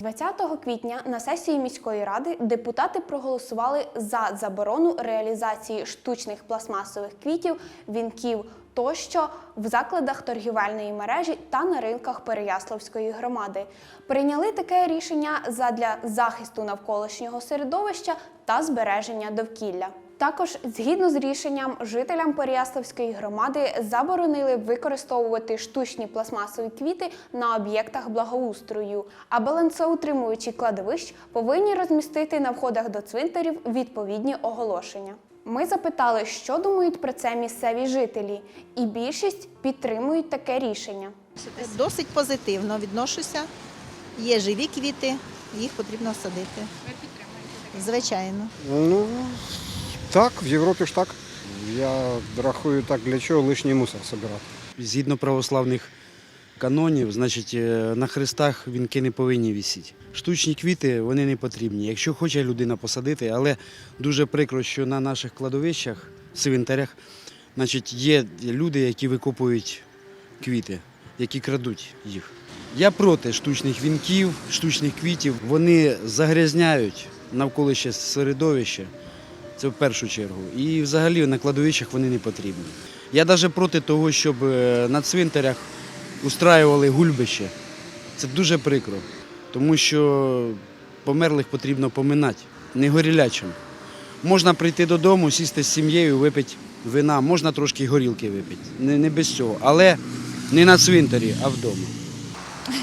20 квітня на сесії міської ради депутати проголосували за заборону реалізації штучних пластмасових квітів, вінків тощо в закладах торгівельної мережі та на ринках Переяславської громади. Прийняли таке рішення задля захисту навколишнього середовища та збереження довкілля. Також, згідно з рішенням, жителям Переяславської громади заборонили використовувати штучні пластмасові квіти на об'єктах благоустрою, а балансоутримуючі кладовищ повинні розмістити на входах до цвинтарів відповідні оголошення. Ми запитали, що думають про це місцеві жителі, і більшість підтримують таке рішення. Досить позитивно відношуся. Є живі квіти, їх потрібно садити. Ви підтримуєте Звичайно. Ну, так, в Європі ж так. Я рахую так, для чого лишній мусор збирати. Згідно православних канонів, значить, е, на хрестах вінки не повинні вісіти. Штучні квіти вони не потрібні. Якщо хоче людина посадити, але дуже прикро, що на наших кладовищах, цвинтарях, значить, є люди, які викопують квіти, які крадуть їх. Я проти штучних вінків, штучних квітів. Вони загрязняють навколишнє середовище. Це в першу чергу. І взагалі на кладовищах вони не потрібні. Я навіть проти того, щоб е, на цвинтарях устраювали гульбище. Це дуже прикро, тому що померлих потрібно поминати, не горілячим. Можна прийти додому, сісти з сім'єю, випити вина, можна трошки горілки випити, не, не без цього, але не на цвинтарі, а вдома.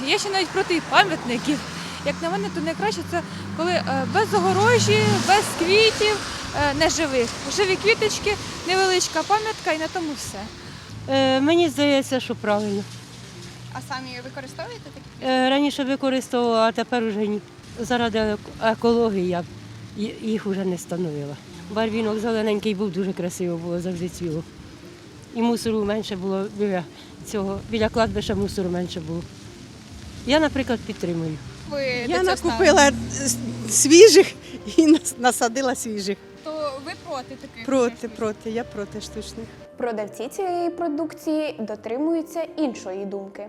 Я ще навіть проти пам'ятників. Як на мене, то найкраще це коли е, без огорожі, без квітів, е, неживих. Живі квіточки, невеличка пам'ятка і на тому все. Е, Мені здається, що правильно. А самі використовуєте такі? Е, Раніше використовувала, а тепер уже ні. Заради екології я їх вже не становила. Барвінок зелененький був, дуже красиво було завжди цвіло. І мусору менше було біля цього, біля кладбища мусору менше було. Я, наприклад, підтримую. Ви Я накупила с- свіжих і нас- насадила свіжих. То ви проти таких? Проти, проти, я проти штучних. Продавці цієї продукції дотримуються іншої думки.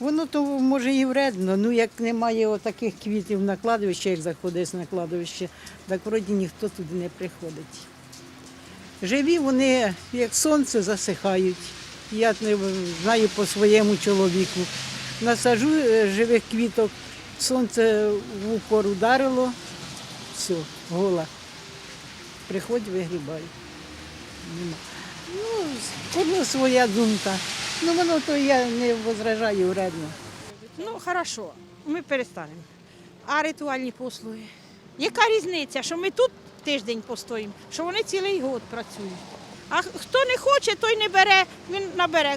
Воно то може і вредно. Ну як немає отаких квітів на кладовище, як заходиш на кладовище, так вроді ніхто туди не приходить. Живі вони, як сонце, засихають. Я не знаю по своєму чоловіку. Насажу е, живих квіток, сонце в упор ударило, все, гола. Приходь, вигрібай. Ну, кожна своя думка. Ну воно то я не возражаю вредно. Ну, хорошо, ми перестанемо. А ритуальні послуги? Яка різниця, що ми тут тиждень постоїмо, що вони цілий год працюють. А хто не хоче, той не бере, він набере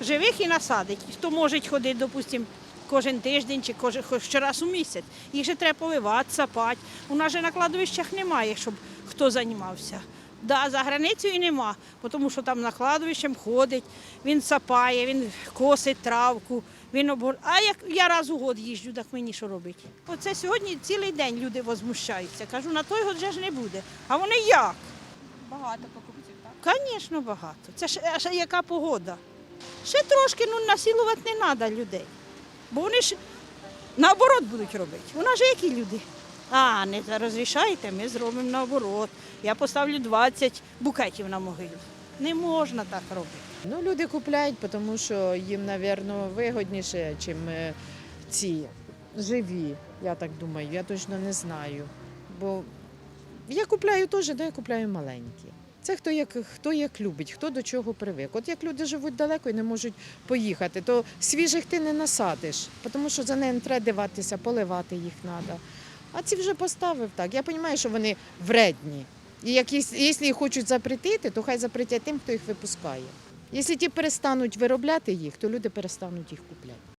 живих і насадить. Хто може ходити, допустимо, кожен тиждень чи кожен щораз у місяць. Їх же треба поливати, сапати. У нас же на кладовищах немає, щоб хто займався. Да, за границею і нема, тому що там на кладовищем ходить, він сапає, він косить травку, він обгор... А як я раз у год їжджу, так мені що робити? Оце сьогодні цілий день люди возмущаються. Кажу, на той год вже ж не буде. А вони як? Багато покупців, так? Звісно, багато. Це ж а ще яка погода. Ще трошки ну, насилувати не треба людей. Бо вони ж наоборот будуть робити. У нас же які люди? А, не розрішаєте, ми зробимо наоборот. Я поставлю 20 букетів на могилу. Не можна так робити. Ну, люди купляють, тому що їм, мабуть, вигодніше, ніж ці живі. Я так думаю, я точно не знаю. Бо я купляю теж, де я купляю маленькі. Це хто як, хто як любить, хто до чого привик. От як люди живуть далеко і не можуть поїхати, то свіжих ти не насадиш, тому що за ними треба диватися, поливати їх треба. А ці вже поставив так. Я розумію, що вони вредні. І як, якщо їх хочуть запретити, то хай запретять тим, хто їх випускає. Якщо ті перестануть виробляти їх, то люди перестануть їх купляти.